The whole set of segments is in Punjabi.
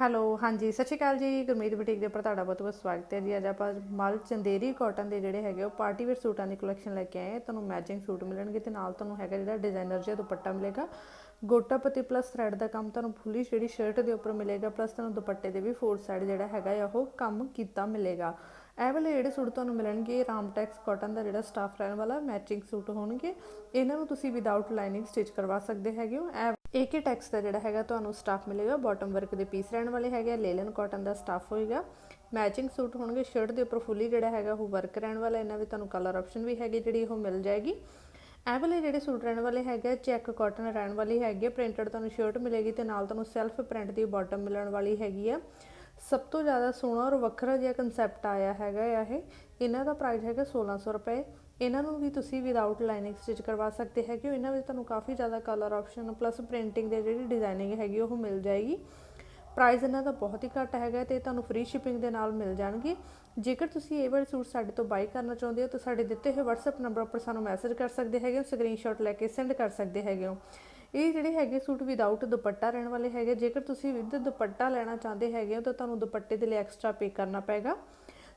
ਹੈਲੋ, ਹਾਂਜੀ, ਸਤਿ ਸ਼੍ਰੀ ਅਕਾਲ ਜੀ, ਗੁਰਮੀਤ ਬੁਟੀਕ ਦੇ ਉੱਪਰ ਤੁਹਾਡਾ ਬਹੁਤ ਬਹੁਤ ਸਵਾਗਤ ਹੈ ਜੀ। ਅੱਜ ਆਪਾਂ ਮਲ ਚੰਦੇਰੀ ਕਾਟਨ ਦੇ ਜਿਹੜੇ ਹੈਗੇ ਉਹ ਪਾਰਟੀ ਵੇਅਰ ਸੂਟਾਂ ਦੀ ਕਲੈਕਸ਼ਨ ਲੈ ਕੇ ਆਏ ਤੁਹਾਨੂੰ ਮੈਚਿੰਗ ਸੂਟ ਮਿਲਣਗੇ ਤੇ ਨਾਲ ਤੁਹਾਨੂੰ ਹੈਗਾ ਜਿਹੜਾ ਡਿਜ਼ਾਈਨਰ ਜਿਹਾ ਦੁਪੱਟਾ ਮਿਲੇਗਾ। ਗੋਟਾ ਪਤੀ ਪਲੱਸ ਥ੍ਰੈਡ ਦਾ ਕੰਮ ਤੁਹਾਨੂੰ ਫੁੱਲੀ ਜਿਹੜੀ ਸ਼ਰਟ ਦੇ ਉੱਪਰ ਮਿਲੇਗਾ ਪਲੱਸ ਤੁਹਾਨੂੰ ਦੁਪੱਟੇ ਦੇ ਵੀ ਫੋਰ ਸਾਈਡ ਜਿਹੜਾ ਹੈਗਾ ਉਹ ਕੰਮ ਕੀਤਾ ਮਿਲੇਗਾ। ਇਹ ਵਾਲੇ ਜਿਹੜੇ ਸੂਟ ਤੁਹਾਨੂੰ ਮਿਲਣਗੇ ਰਾਮਟੈਕਸ ਕਾਟਨ ਦਾ ਜਿਹੜਾ ਸਟਾਫ ਰਹਿਣ ਵਾਲਾ ਮੈਚਿੰਗ ਸੂਟ ਹੋਣਗੇ। ਇਹਨਾਂ ਨੂੰ ਤੁਸੀਂ ਵਿਦਆਊਟ ਲਾਈਨਿੰਗ ਸਟਿਚ ਕਰਵਾ ਸਕਦੇ ਹੈਗੇ ਹੋ। ਏਕੇ ਟੈਕਸ ਦਾ ਜਿਹੜਾ ਹੈਗਾ ਤੁਹਾਨੂੰ ਸਟਾਫ ਮਿਲੇਗਾ ਬਾਟਮ ਵਰਕ ਦੇ ਪੀਸ ਰਹਿਣ ਵਾਲੇ ਹੈਗੇ ਲੇਲਨ ਕਾਟਨ ਦਾ ਸਟਾਫ ਹੋਏਗਾ। ਮੈਚਿੰਗ ਸੂਟ ਹੋਣਗੇ ਸ਼ਰਟ ਦੇ ਉੱਪਰ ਫੁੱਲੀ ਜਿਹੜਾ ਹੈਗਾ ਉਹ ਵਰਕ ਰਹਿਣ ਵਾਲਾ, ਇਹਨਾਂ ਵਿੱਚ ਤੁਹਾਨੂੰ ਕਲਰ ਆਪਸ਼ਨ ਵੀ ਹੈਗੀ ਜਿਹੜੀ ਉਹ ਮਿਲ ਜਾਏਗੀ। ਇਹ ਵਾਲੇ ਜਿਹੜੇ ਸੂਟ ਰਹਿਣ ਵਾਲੇ ਹੈਗੇ ਚੈੱਕ ਕਾਟਨ ਰਹਿਣ ਵਾਲੀ ਹੈਗੀ ਪ੍ਰਿੰਟਡ ਤੁਹਾਨੂੰ ਸ਼ਰਟ ਮਿਲੇਗੀ ਤੇ ਨਾਲ ਤੁਹਾਨੂੰ ਸੈਲਫ ਪ੍ਰਿੰਟ ਦੀ ਬਾਟਮ ਮਿਲਣ ਵਾਲੀ ਹੈਗੀ ਆ। ਸਭ ਤੋਂ ਜ਼ਿਆਦਾ ਸੋਹਣਾ ਔਰ ਵੱਖਰਾ ਜਿਹਾ ਕਨਸੈਪਟ ਆਇਆ ਹੈਗਾ ਇਹ। ਇਹਨਾਂ ਦਾ ਪ੍ਰਾਈਸ ਹੈਗਾ 1600 ਰੁਪਏ। ਇਹਨਾਂ ਨੂੰ ਵੀ ਤੁਸੀਂ ਵਿਦਆਊਟ ਲਾਈਨਿੰਗ ਸਟਿਚ ਕਰਵਾ ਸਕਦੇ ਹੈਗੇ ਹੋ। ਇਹਨਾਂ ਵਿੱਚ ਤੁਹਾਨੂੰ ਕਾਫੀ ਜ਼ਿਆਦਾ ਕਲਰ ਆਪਸ਼ਨ ਪਲੱਸ ਪ੍ਰਿੰਟਿੰਗ ਦੇ ਜਿਹੜੀ ਡਿਜ਼ਾਈਨਿੰਗ ਹੈਗੀ ਉਹ ਮਿਲ ਜਾਏਗੀ। ਪ੍ਰਾਈਸ ਇਹਨਾਂ ਦਾ ਬਹੁਤ ਹੀ ਘੱਟ ਹੈਗਾ ਤੇ ਤੁਹਾਨੂੰ ਫ੍ਰੀ ਸ਼ਿਪਿੰਗ ਦੇ ਨਾਲ ਮਿਲ ਜਾਣਗੇ। ਜੇਕਰ ਤੁਸੀਂ ਇਹ ਵਾਲੇ ਸੂਟ ਸਾਡੇ ਤੋਂ ਬਾਈ ਕਰਨਾ ਚਾਹੁੰਦੇ ਹੋ, ਤਾਂ ਸਾਡੇ ਦਿੱਤੇ ਹੋਏ WhatsApp ਨੰਬਰ ਉੱਪਰ ਸਾਨੂੰ ਮੈਸੇਜ ਕਰ ਸਕਦੇ ਹੈਗੇ ਹੋ ਸਕਰੀਨਸ਼ਾਟ ਲੈ ਕੇ ਸੈਂਡ ਕਰ ਸਕਦੇ ਹੈਗੇ ਹੋ। ਇਹ ਜਿਹੜੇ ਹੈਗੇ ਸੂਟ ਵਿਦਆਊਟ ਦੁਪੱਟਾ ਰਹਿਣ ਵਾਲੇ ਹੈਗੇ, ਜੇਕਰ ਤੁਸੀਂ ਵਿਦ ਦੁਪੱਟਾ ਲੈਣਾ ਚਾਹੁੰਦੇ ਹੈਗੇ ਹੋ ਤਾਂ ਤੁਹਾਨੂੰ ਦੁਪੱਟੇ ਦੇ ਲਈ ਐਕਸਟਰਾ ਪੇ ਕਰਨਾ ਪਏਗਾ।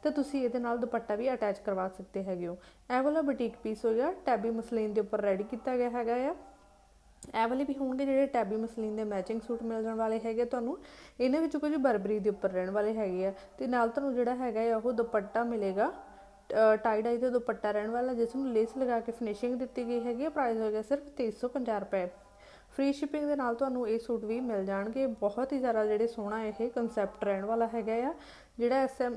ਤੇ ਤੁਸੀਂ ਇਹਦੇ ਨਾਲ ਦੁਪੱਟਾ ਵੀ ਅਟੈਚ ਕਰਵਾ ਸਕਦੇ ਹੈਗੇ ਹੋ। ਇਹ ਵਾਲਾ ਬੁਟੀਕ ਪੀਸ ਹੋਏਗਾ ਟੈਬੀ ਮਸਲੀਨ ਦੇ ਉੱਪਰ ਰੈਡੀ ਕੀਤਾ ਗਿਆ ਹੈਗਾ ਆ। ਇਹ ਵਾਲੇ ਵੀ ਹੋਣਗੇ ਜਿਹੜੇ ਟੈਬੀ ਮਸਲੀਨ ਦੇ ਮੈਚਿੰਗ ਸੂਟ ਮਿਲ ਜਾਣ ਵਾਲੇ ਹੈਗੇ ਤੁਹਾਨੂੰ। ਇਹਨਾਂ ਵਿੱਚ ਕੁਝ ਬਰਬਰੀ ਦੇ ਉੱਪਰ ਰਹਿਣ ਵਾਲੇ ਹੈਗੇ ਆ। ਤੇ ਨਾਲ ਤੁਹਾਨੂੰ ਜਿਹੜਾ ਹੈਗਾ ਉਹ ਦੁਪੱਟਾ ਮਿਲੇਗਾ। ਟਾਈ ਡਾਈ ਦਾ ਦੁਪੱਟਾ ਰਹਿਣ ਵਾਲਾ, ਜਿਸ ਨੂੰ ਲੇਸ ਲਗਾ ਕੇ ਫਿਨਿਸ਼ਿੰਗ ਦਿੱਤੀ ਗਈ ਹੈਗੀ ਪ੍ਰਾਈਸ ਹੋਏਗਾ ਸਿਰਫ 350 ਰੁਪਏ। ਫ੍ਰੀ ਸ਼ਿਪਿੰਗ ਦੇ ਨਾਲ ਤੁਹਾਨੂੰ ਇਹ ਸੂਟ ਵੀ ਮਿਲ ਜਾਣਗੇ। ਬਹੁਤ ਹੀ ਜ਼ਿਆਦਾ ਜਿਹੜੇ ਸੋਹਣਾ ਇਹ ਕਨਸੈਪਟ ਰਹਿਣ ਵਾਲਾ ਹੈਗਾ ਆ, ਜਿਹੜਾ ਐਸਐਮ